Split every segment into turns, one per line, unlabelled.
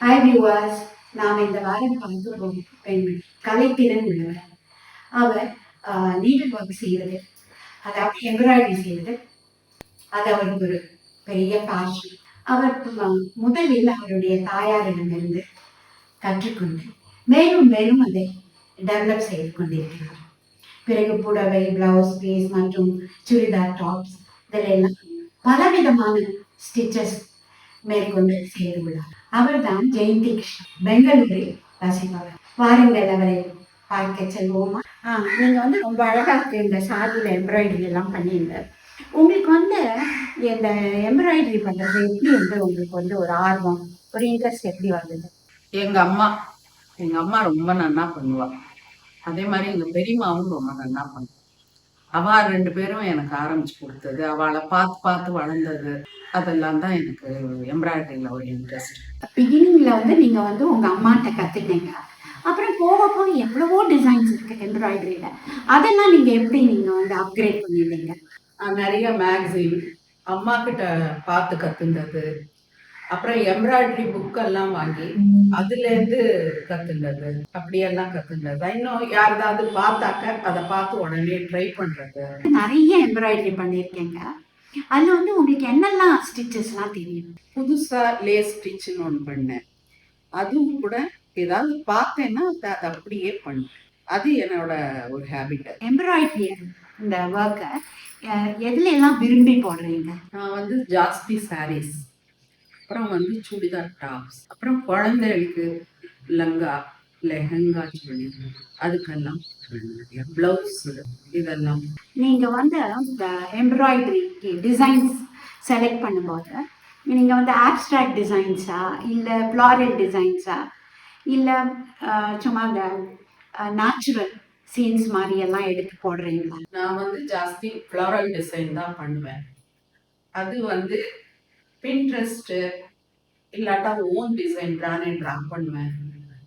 Hi viewers நாம் இந்த வாரம் பார்க்க போகும் பெண்மணி கலைத்திறன் உள்ளவர். அவர் நீடில் ஒர்க் செய்கிறது அதாவது எம்ப்ராய்டரி செய்வது. அது அவருக்கு ஒரு பெரிய பாஷன் அவர் முதலில் அவருடைய தாயாரிடமிருந்து கற்றுக்கொண்டு மேலும் மேலும் அதை டெவலப் செய்து கொண்டிருக்கிறார். பிறகு புடவை பிளவுஸ் பீஸ் மற்றும் சுடிதார் டாப்ஸ் இதிலெல்லாம் பலவிதமான ஸ்டிச்சஸ் மேற்கொண்டு செய்துள்ளார் அவர்தான் ஜெயந்தி கிருஷ்ணன். பெங்களூரில் வசிப்பவர். வாருங்கள் அவரை பார்க்க செல்வோமா? ஆ நீங்க வந்து ரொம்ப அழகா இருக்கு இந்த சாதியில எம்ப்ராய்டரி எல்லாம் பண்ணியிருந்த உங்களுக்கு வந்து இந்த எம்ப்ராய்டரி பண்றது எப்படி வந்து உங்களுக்கு வந்து ஒரு ஆர்வம் ஒரு இன்ட்ரெஸ்ட் எப்படி வந்தது?
எங்க அம்மா எங்க அம்மா ரொம்ப நன்னா பண்ணுவா. அதே மாதிரி எங்க பெரியம்மாவும் ரொம்ப நன்னா பண்ணுவா. அவ ரெண்டு பேரும் எனக்கு ஆரம்பிச்சு கொடுத்தது. அவளை பார்த்து பார்த்து வளர்ந்தது. அதெல்லாம் தான் எனக்கு எம்ப்ராய்டரியில ஒரு இன்ட்ரெஸ்ட்
பிகினிங்ல வந்து நீங்க வந்து உங்க அம்மாட்ட கத்துட்டீங்க அப்புறம் போக போக எவ்வளவோ டிசைன்ஸ் இருக்கு எம்ப்ராய்டரியில அதெல்லாம் நீங்க எப்படி நீங்க வந்து அப்கிரேட் பண்ணிருந்தீங்க
நிறைய மேகசின் அம்மா கிட்ட பார்த்து கத்துண்டது அப்புறம் எம்ப்ராய்டரி புக் எல்லாம் வாங்கி அதுல இருந்து கத்துண்டது அப்படியெல்லாம் கத்துண்டது இன்னும் யாருதாவது பார்த்தாக்க அதை பார்த்து உடனே ட்ரை பண்றது.
நிறைய எம்ப்ராய்டரி பண்ணியிருக்கீங்க. அதுல வந்து உங்களுக்கு என்னெல்லாம் ஸ்டிச்சஸ்லாம் தெரியும்?
புதுசா லேஸ் ஸ்டிச்னு ஒன்று பண்ணேன். அதுவும் கூட ஏதாவது பார்த்தேன்னா அதை அதை அப்படியே பண்ணுவேன். அது என்னோட ஒரு ஹேபிட்
எம்ப்ராய்டரி இந்த ஒர்க்கை எதுல எல்லாம் விரும்பி போடுறீங்க?
நான் வந்து ஜாஸ்தி சாரீஸ் அப்புறம் வந்து சுடிதார் டாப்ஸ். அப்புறம் குழந்தைகளுக்கு லங்கா லெஹங்கா சொல்லி அதுக்கெல்லாம் பிளவுஸ் இதெல்லாம்.
நீங்க வந்து இந்த எம்ப்ராய்டரிக்கு டிசைன்ஸ் செலக்ட் பண்ணும்போது நீங்க வந்து ஆப்ஸ்ட்ராக்ட் டிசைன்ஸா இல்ல ஃப்ளாரல் டிசைன்ஸா இல்ல சும்மா இந்த நேச்சுரல் சீன்ஸ் மாதிரி எல்லாம் எடுத்து போடுறீங்களா?
நான் வந்து ஜாஸ்தி ஃப்ளோரல் டிசைன் தான் பண்ணுவேன். அது வந்து பின்ட்ரெஸ்ட்டு இல்லாட்டா ஓன் டிசைன் ட்ரானே ட்ரா பண்ணுவேன்.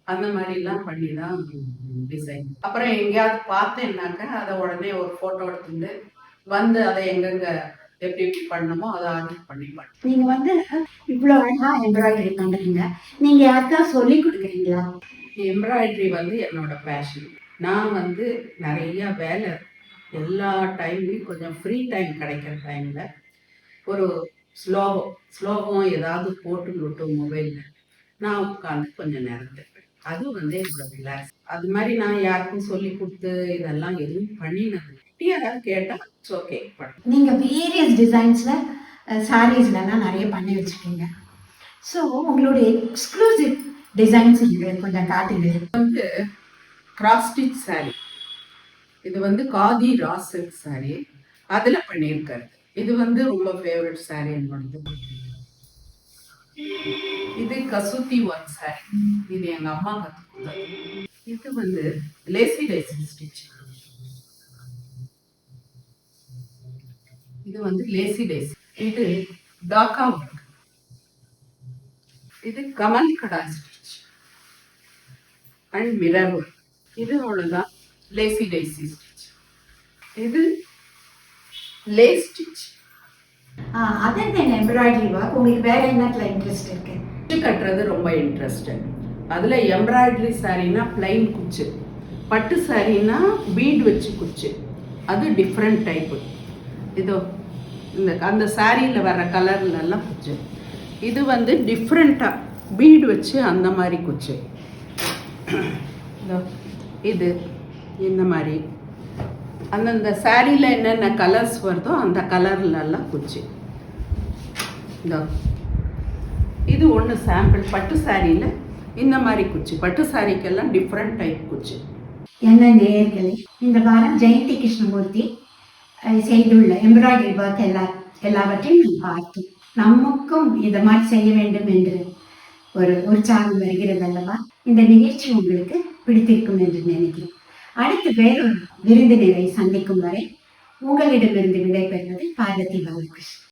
அந்த மாதிரிலாம் பண்ணி தான் டிசைன் அப்புறம் எங்கேயாவது பார்த்தேன்னாக்க அதை உடனே ஒரு ஃபோட்டோ எடுத்துட்டு வந்து அதை எங்கெங்க எப்படி எப்படி பண்ணணுமோ அதை ஆர்டர் பண்ணி பண்ணேன்
நீங்க வந்து இவ்வளோ அழகா எம்ப்ராய்டரி பண்றீங்க. நீங்க யாருக்கா சொல்லி கொடுக்குறீங்களா?
எம்ப்ராய்டரி வந்து என்னோட பேஷன் நான் வந்து நிறைய வேலை எல்லா டைம்லையும் கொஞ்சம் ஃப்ரீ டைம் கிடைக்கிற டைமில் ஒரு ஸ்லோகம் ஸ்லோகம் ஏதாவது போட்டு விட்டு மொபைலில் நான் உட்காந்து கொஞ்சம் நேரம் இருப்பேன் அது வந்து என்னோட ரிலாக்ஸ் அது மாதிரி நான் யாருக்கும் சொல்லி கொடுத்து இதெல்லாம் எதுவும் பண்ணினது. யாராவது கேட்டால் இட்ஸ் ஓகே பண்ண
நீங்க வேரியஸ் டிசைன்ஸ்ல சாரீஸ்லாம் நிறைய பண்ணி வச்சிருக்கீங்க. ஸோ உங்களுடைய எக்ஸ்க்ளூசிவ் டிசைன்ஸ் எங்களுக்கு கொஞ்சம் காட்டுங்க.
வந்து கிராஸ் ஸ்டிச் இது வந்து காதி ரா சில்க் அதுல பண்ணியிருக்காரு இது வந்து ரொம்ப ஃபேவரட் சாரி என்னோடது இது கசூத்தி ஒன் சாரி இது எங்க அம்மா கத்து இது வந்து லேசி லேசி ஸ்டிச் இது வந்து லேசி லேசி இது டாக்கா ஒர்க் இது கமல் கடா ஸ்டிச் அண்ட் மிரர் ஒர்க் இது அவ்வளோதான் லேசி லேசி ஸ்டிச் இது lace stitch
other then embroidery work உங்களுக்கு வேற என்னத்துல இன்ட்ரெஸ்ட் இருக்கு?
குச்சி கட்டுறது ரொம்ப இன்ட்ரெஸ்ட் அதில் எம்ப்ராய்டரி சாரீனா பிளைன் குச்சு. பட்டு சாரீனா பீட் வச்சு குச்சு. அது டிஃப்ரெண்ட் டைப்பு இதோ இந்த அந்த சாரியில் வர கலர்ல எல்லாம் குச்சு. இது வந்து டிஃப்ரெண்ட்டாக பீட் வச்சு அந்த மாதிரி குச்சு. இதோ இது இந்த மாதிரி. அந்தந்த சாரியில் என்னென்ன கலர்ஸ் வருதோ அந்த கலர்லலாம் குச்சி. இதோ. இது ஒன்று சாம்பிள் பட்டு சாரியில் இந்த மாதிரி குச்சி. பட்டு சாரிக்கெல்லாம் டிஃப்ரெண்ட் டைப் குச்சி.
என்ன நேயர்களே இந்த வாரம் ஜெயந்தி கிருஷ்ணமூர்த்தி செய்துள்ள எம்ப்ராய்டரி ஒர்க் எல்லா எல்லாவற்றையும் நாம் பார்த்தோம் நமக்கும் இந்த மாதிரி செய்ய வேண்டும் என்று ஒரு உற்சாகம் வருகிறது அல்லவா? இந்த நிகழ்ச்சி உங்களுக்கு பிடித்திருக்கும் என்று நினைக்கிறேன். அடுத்து வேறொரு விருந்தினரை சந்திக்கும் வரை உங்களிடமிருந்து விடைபெறுவது பார்வதி பாலகிருஷ்ணன்